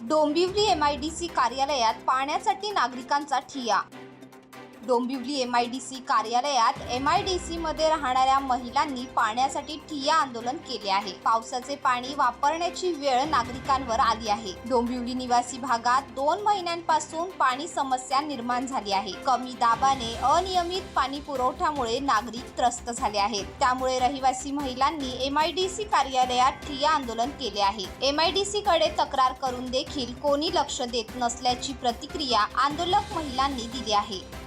Dombivli MIDC कार्यालयात पाण्यासाठी नागरिकांचा ठिया Dombivli M I D C कार्यालयात एम आय डी मध्ये राहणाऱ्या महिलांनी पाण्यासाठी ठिय्या आंदोलन केले आहे. पावसाचे पाणी वापरण्याची वेळ नागरिकांवर आली आहे. डोंबिवली निवासी भागात दोन महिन्यांपासून पाणी समस्या निर्माण झाली आहे. कमी दाबाने अनियमित पाणी पुरवठ्यामुळे नागरिक त्रस्त झाले आहेत. त्यामुळे रहिवासी महिलांनी एम आय डी सी कार्यालयात ठिय्या आंदोलन केले आहे. एम आय डी कडे तक्रार करून देखील कोणी लक्ष देत नसल्याची प्रतिक्रिया आंदोलक महिलांनी दिली आहे.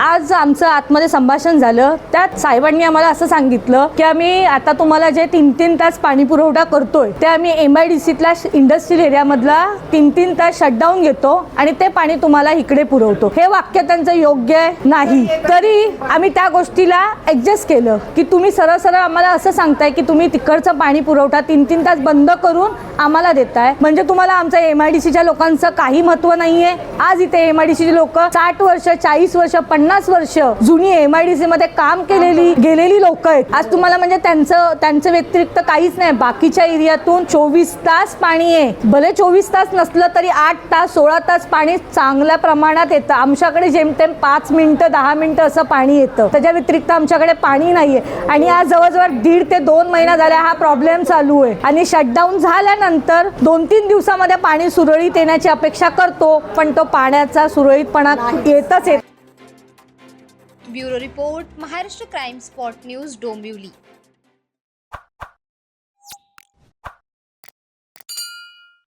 आज आमचं आतमध्ये संभाषण झालं. त्यात साहेबांनी आम्हाला असं सांगितलं की आम्ही आता तुम्हाला जे तीन तीन तास पाणी पुरवठा करतोय ते आम्ही एम आय डी सीतल्या इंडस्ट्रियल एरियामधला तीन तीन तास शटडाऊन घेतो आणि ते पाणी तुम्हाला इकडे पुरवतो. हे वाक्य त्यांचं योग्य नाही. तरी आम्ही त्या गोष्टीला ऍडजस्ट केलं की तुम्ही सरळ सरळ आम्हाला असं सांगताय की तुम्ही तिकडचं पाणी पुरवठा तीन तीन तास बंद करून आम्हाला देताय. म्हणजे तुम्हाला आमच्या एम आय डी सीच्या लोकांचं काही महत्त्व नाहीये. आज इथे एम आय डी लोक साठ वर्ष चाळीस वर्ष पन्नास वर्ष जुनी एम आय डी मध्ये काम केलेली गेलेली लोक आहेत. आज तुम्हाला म्हणजे त्यांचं त्यांचं व्यतिरिक्त काहीच नाही. बाकीच्या एरियातून चोवीस तास पाणी आहे. भले चोवीस तास नसलं तरी आठ तास सोळा तास पाणी चांगल्या प्रमाणात येतं. आमच्याकडे जेमतेम पाच मिनिटं दहा मिनिटं असं पाणी येतं. त्याच्या व्यतिरिक्त आमच्याकडे पाणी नाहीये. आणि आज जवळजवळ दीड ते दोन महिना झाला हा प्रॉब्लेम चालू आहे. आणि शटडाऊन झाल्यानंतर दोन तीन दिवसामध्ये पाणी सुरळीत येण्याची अपेक्षा करतो पण तो पाण्याचा सुरळीतपणा येतच येत bureau report Maharashtra crime spot news Dombivli.